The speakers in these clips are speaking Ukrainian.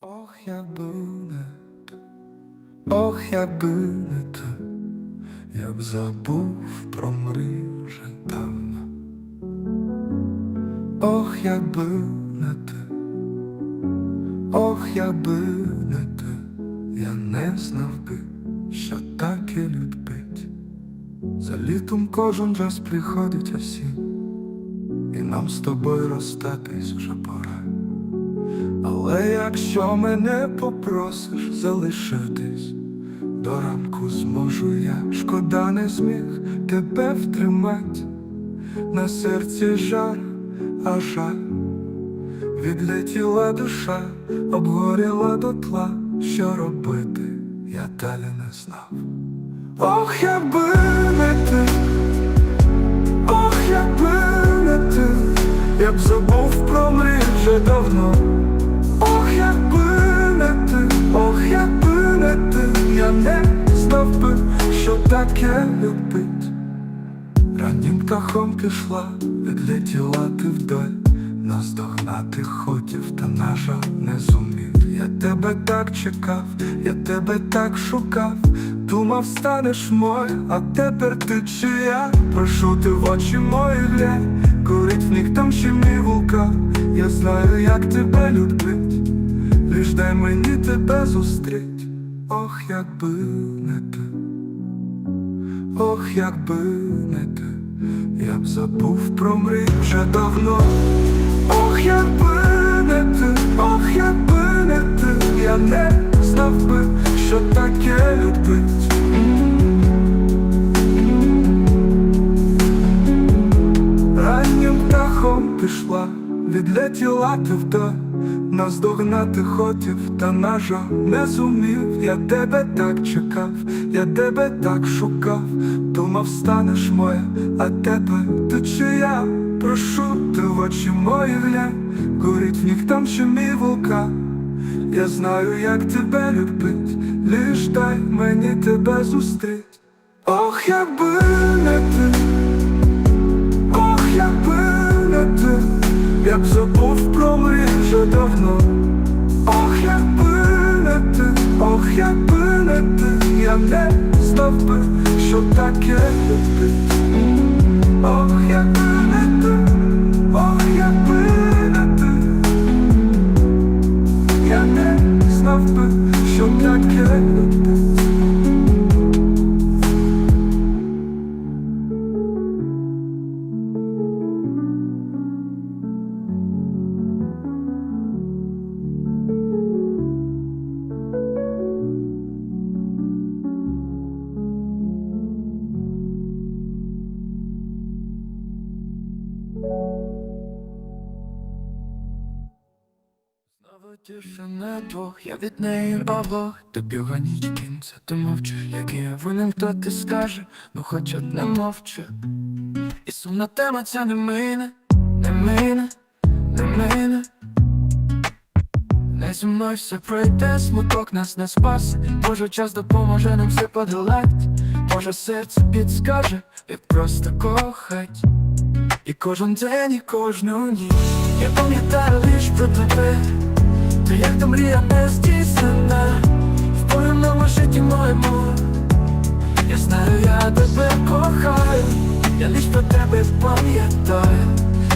Ох, якби не ох, якби не ти, я б забув про мрій давно. Ох, якби не ти, ох, якби не ти, я не знав би, що таке любить. За літом кожен раз приходить осінь, і нам з тобою розстатись вже пора. Але якщо мене попросиш залишитись, до ранку зможу я, шкода не зміг тебе втримать, на серці жар, а жаль, відлетіла душа, обгоріла дотла, що робити, я далі не знав. Ох, якби не ти, ох, якби не ти, я б забув про мрій вже давно. Якби не я не знав би, що таке любить. Раннім птахом пішла, відлетіла ти вдаль, нас догнати хотів, та на жаль не зумів. Я тебе так чекав, я тебе так шукав, думав, станеш мой, а тепер ти чия Прошу ти в очі мої глянь, горить в них там ще мій вулкан, я знаю, як тебе любить, лиш дай мені тебе зустріть, ох, якби не ти. Ох, якби не ти, я б забув про мрій вже давно. Ох, якби не ти, ох, якби не ти, я не знав би, що таке любить. Раннім птахом пішла, відлетіла ти вдаль, нас догнати хотів, та на жаль не зумів. Я тебе так чекав, я тебе так шукав, думав, станеш моя, а тебе ти чия Прошу, ти в очі мої глянь, горить в них там ще мій вулкан. Я знаю, як тебе любить, лиш дай мені тебе зустріть. Ох, якби не ти. Ох, якби не ти, я б забув про мрій вже давно. Ох, якби не ти, ох, якби не ти, я не знав би, що таке любить. Ох, якби тишина двох, я від неї оглох Тобі ганіч кінця, ти мовчиш, як я винен, хто ти скаже, ну хоч одне мовчу І сумна тема ця не мине, не мине, не мине. Не зі мною все пройде, смуток нас не спасе. Може час допоможе нам все подолать Може серце підскаже, як просто кохать. І кожен день, і кожну ніч. Я пам'ятаю лиш про тебе Ти як та мрія не здійснена В повільному житті моєму Я знаю, я тебе кохаю. Я лиш про тебе пам'ятаю.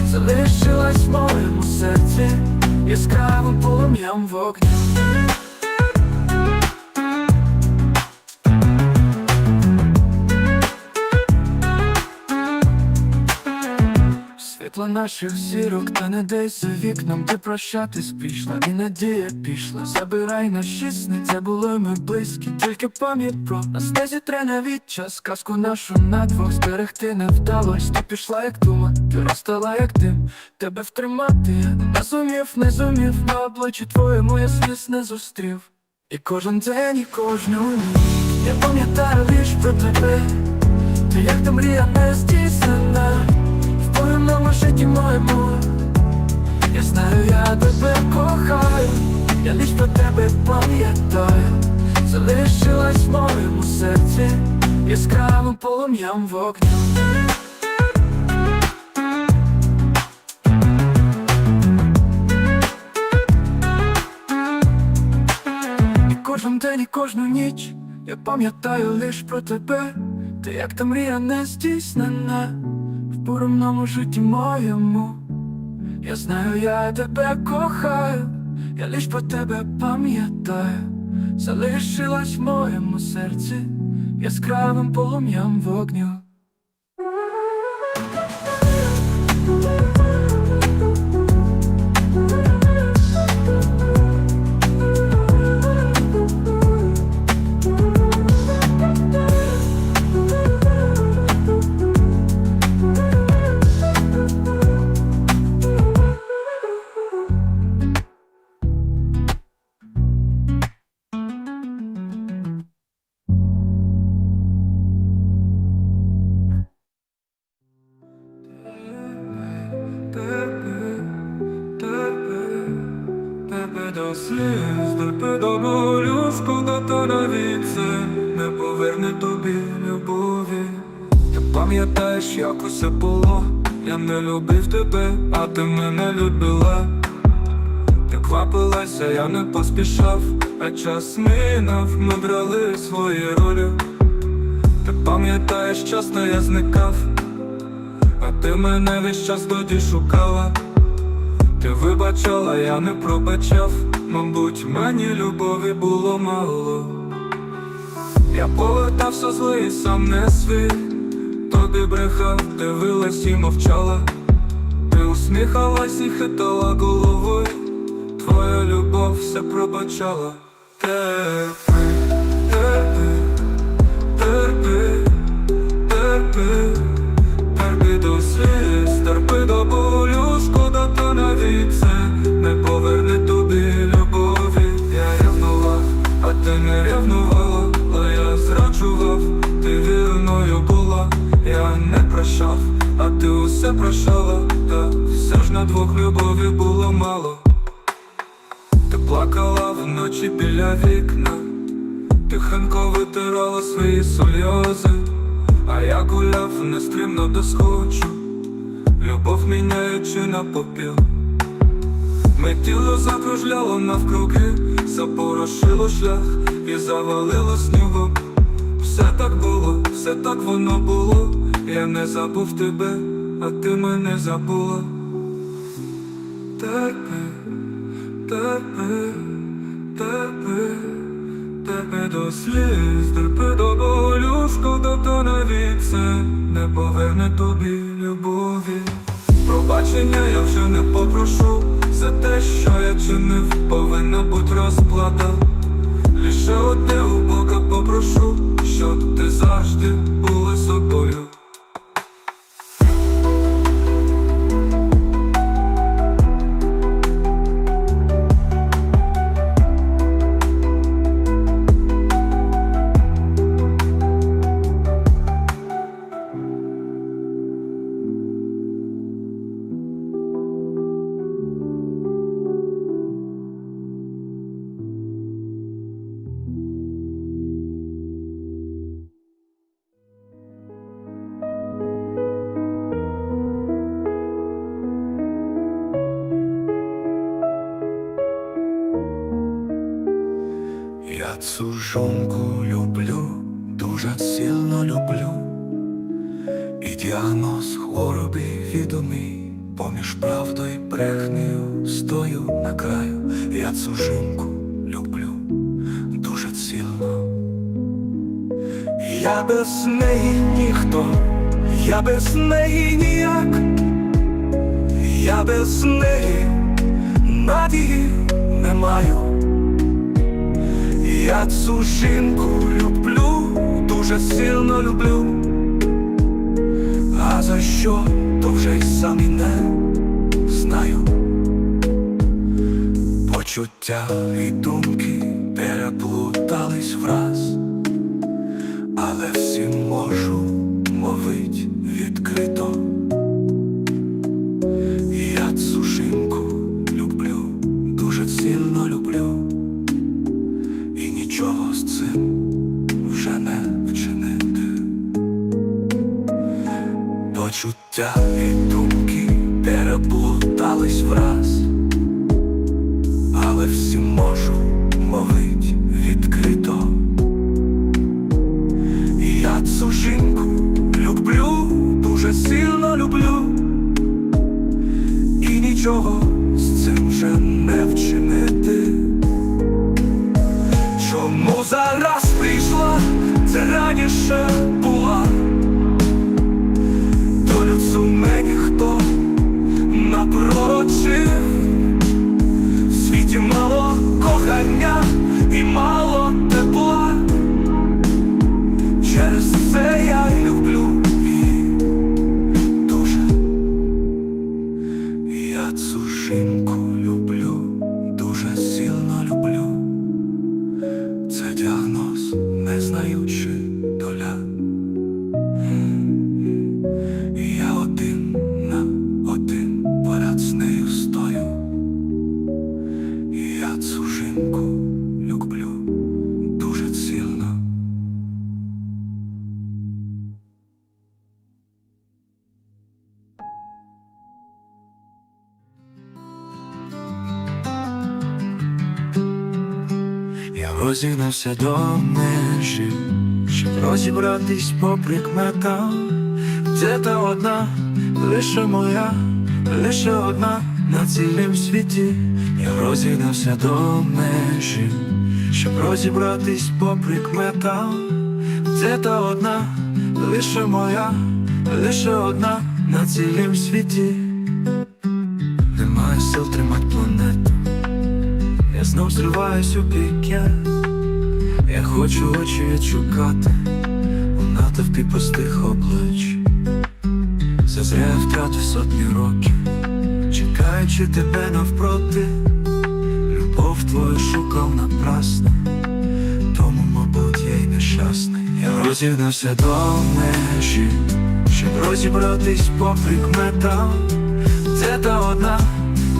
Залишилась в моєму серці Яскравим полум'ям вогню Світло наших зірок, та не десь за вікном, ти прощатись пішла, і надія пішла. Забирай наші сни, це було ми близькі, тільки пам'ять про нас не зітре навіть час. Казку нашу на двох зберегти не вдалось. Ти пішла, як дума, ти розстала, як дим. Тебе втримати не зумів, не зумів, на обличчі твоєму я сліз не зустрів. І кожен день, і кожну ніч Я пам'ятаю лиш про тебе, ти як та мрія не здійснена житті моєму Я знаю, я тебе кохаю, я лиш про тебе пам'ятаю. Залишилась в моєму серці яскравим полум'ям вогню. Кожен день і кожну ніч я пам'ятаю лиш про тебе, ти як та мрія не здійснена в буремному житті моєму. Я знаю, я тебе кохаю, я лиш про тебе пам'ятаю, залишилась в моєму серці яскравим полум'ям вогню. До сліз, тебе до болю, шкода, то навіть не поверне тобі любові. Ти пам'ятаєш, як усе було, я не любив тебе, а ти мене любила. Ти квапилася, я не поспішав, а час минав, ми брали свої ролі. Ти пам'ятаєш, часто я зникав. А ти мене весь час тоді шукала, ти вибачала, я не пробачав, мабуть, мені любові було мало. Я повертався злий, сам не свій, тобі брехав, дивилась і мовчала, ти усміхалась і хитала головою, твоя любов все пробачала. Терпи, терпи, прощав, а ти усе прощала, та все ж на двох любові було мало. Ти плакала вночі біля вікна, тихенько витирала свої сльози. А я гуляв нестримно до схочу, любов міняючи на попіл. Ми тіло закружляло навкруги, запорошило шлях і завалило снігом. Все так було, все так воно було. Я не забув тебе, а ти мене забула. Терпи, терпи, терпи. Тебе до сліз, терпи до болю, шкода, то навіть це не поверне тобі любові. Пробачення я вже не попрошу за те, що я чинив, повинна бути розплата. Лише одне у Бога попрошу, щоб ти завжди була собою. Цю жонку люблю, дуже сильно люблю, і діагноз хворобі відомий, поміж правдою і брехнею стою на краю. Я цю жінку люблю дуже сильно. Я без неї ніхто, я без неї ніяк, я без неї надії не маю. Я цю жінку люблю, дуже сильно люблю. А за що, то вже й сам і не знаю. Почуття і думки переплутались враз, але всім можу мовить відкрито. нічого з цим вже не вчинити. Чому зараз прийшла це раніше? 没有吃。Розігнався до межі, щоб розібратись по прикметам. Це та одна, лише моя, лише одна на цілім світі. Я розігнався до межі, щоб розібратись по прикметам. Це та одна, лише моя, лише одна на цілім світі. Немає сил тримать планету. Я знов зриваюсь у піке. Я хочу очі відшукати у натовпі пустих облич. Зазря я втратив сотні років, чекаючи тебе навпроти, любов твою шукав напрасно, тому, мабуть, я й нещасний. Я розігнався до межі, щоб розібратись по прикметам. Це та одна,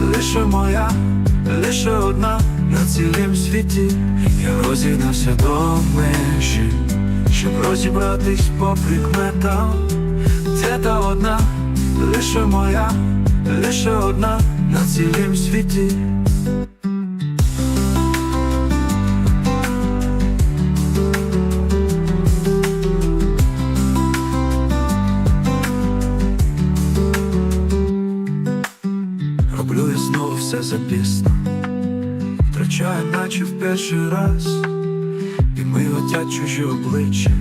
лише моя, лише одна на цілім світі. Я розігнався до межі, щоб розібратись по прикметам. Це та одна, лише моя, лише одна на цілім світі. Роблю я знову все запісно, втрачаю, в перший раз, і ми отять чужі обличчя,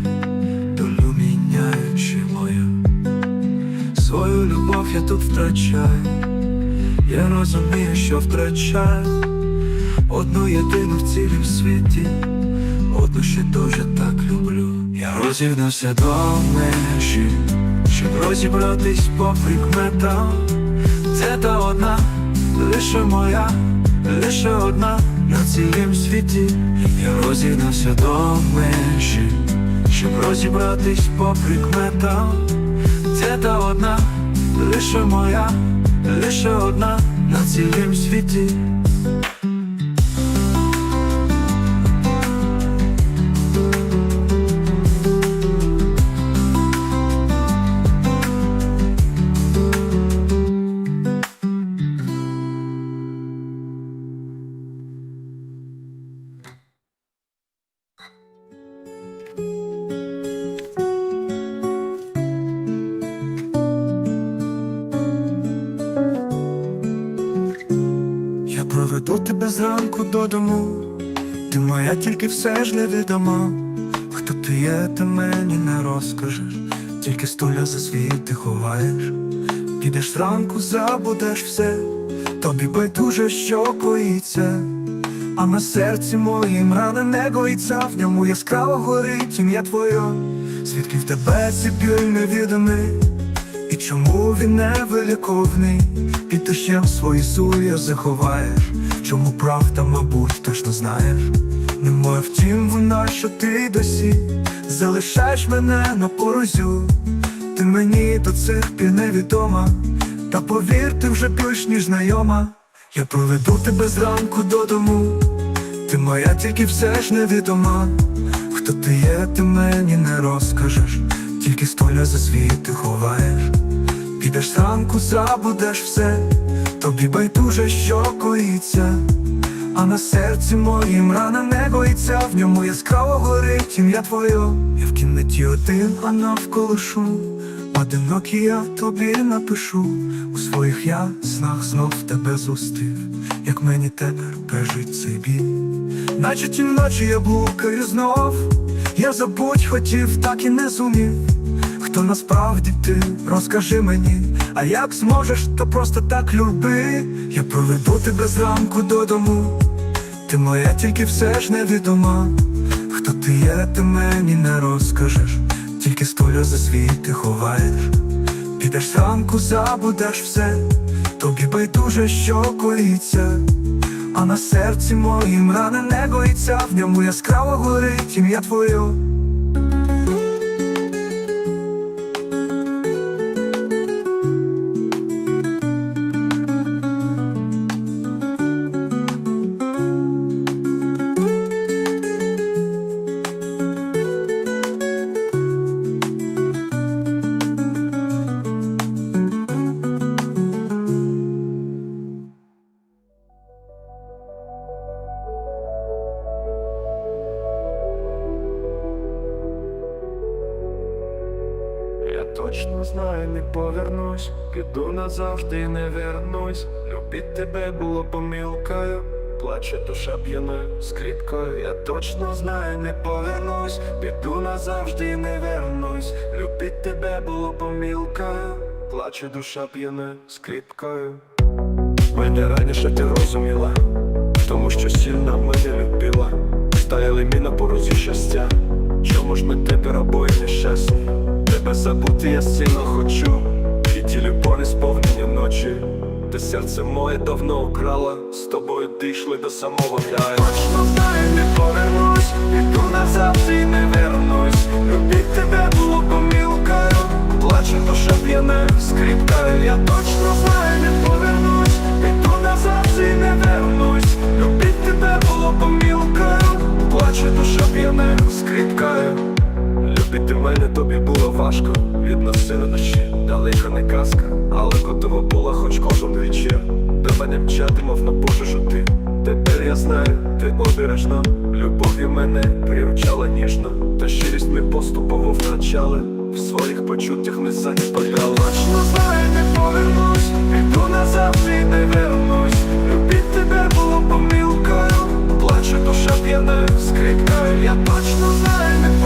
долю міняючи мою. Свою любов я тут втрачаю, я розумію, що втрачаю одну єдину в цілім світі, одну ще дуже так люблю. Я розігнався до межі, щоб розібратись по прикметам. Це та одна, лише моя, лише одна на цілім світі. Я розігнався до межі, щоб розібратись по прикметам. Це та одна, лише моя, лише одна на цілім світі. Тебе зранку додому, ти моя тільки все ж невідома. Хто ти є, ти мені не розкажеш, тільки столя за світ ти ховаєш. Підеш зранку, забудеш все, тобі байдуже, що коїться, а на серці моїм ранене гоїться, в ньому яскраво горить ім'я твоє, звідки в тебе цей біль невідомий. І чому він не виліковний, під дощем свої сує заховаєш, чому правда, мабуть, точно знаєш, не моя втім вона, що ти досі залишаєш мене на порозю, ти мені до цих пір невідома, та повір, ти вже більш ніж знайома, я проведу тебе зранку додому, ти моя тільки все ж невідома, хто ти є, ти мені не розкажеш, тільки столя за світ ти ховаєш. Підеш зранку, забудеш все, тобі байдуже, що коїться, а на серці моїм рана не гоїться, в ньому яскраво горить ім'я твоє. Я в кімнаті один, а навколо шум, одинокий я тобі напишу, у своїх я снах знов тебе зустрів, як мені тепер пережить цей біль. Наче ті ночі я блукаю знов, я забудь хотів, так і не зумів. Хто насправді ти, розкажи мені, а як зможеш, то просто так люби. Я проведу тебе зранку додому, ти моя тільки все ж невідома. Хто ти є, ти мені не розкажеш, тільки столя за світ ти ховаєш. Підеш зранку, забудеш все, тобі байдуже, що коїться, а на серці моїм рана не гоїться, в ньому яскраво горить ім'я твоє. Повернусь, піду назавжди і не вернусь. Любить тебе було помилкою, плаче душа п'яною скрипкою. Я точно знаю, не повернусь, піду назавжди і не вернусь. Любить тебе було помилкою, плаче душа п'яною скрипкою. Мене раніше ти розуміла, тому що сильно мене любила. Стояли ми на порозі щастя. Чому ж ми тепер обоє нещасні? Забути я сильно хочу. І ті любові сповнені ночі. Ти серце моє давно украла, з тобою дійшли до самого краю. Точно знаю, не повернусь, іду назавжди і не вернусь. Любить тебе було помилкою, плаче душа п'яне скрипкою. Я точно знаю, не повернусь, іду назавжди і не вернусь. Любить тебе було помилкою, плаче душа п'яне скрипкою. Любити мене тобі було важко. Відноси на ночі, далеко не казка. Але готова була хоч кожен вечір. До мене мчати, мов на пожежу ти. Тепер я знаю, ти обережно. Любов'ю мене приручала ніжно. Та щирість ми поступово втрачали. В своїх почуттях ми занепадали Точно знаю, не повернусь. Іду назавжди і не вернусь. Любить тебе було помилкою. Плаче душа п'яна скрипкою Я точно знаю, не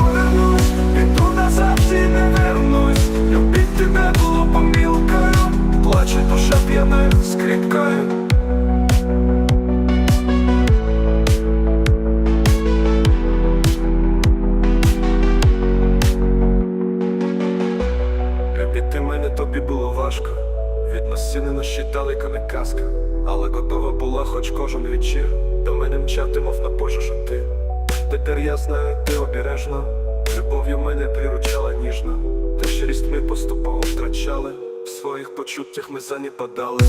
Плаче душа п'яна скрипкою своїх почуттях ми занепадали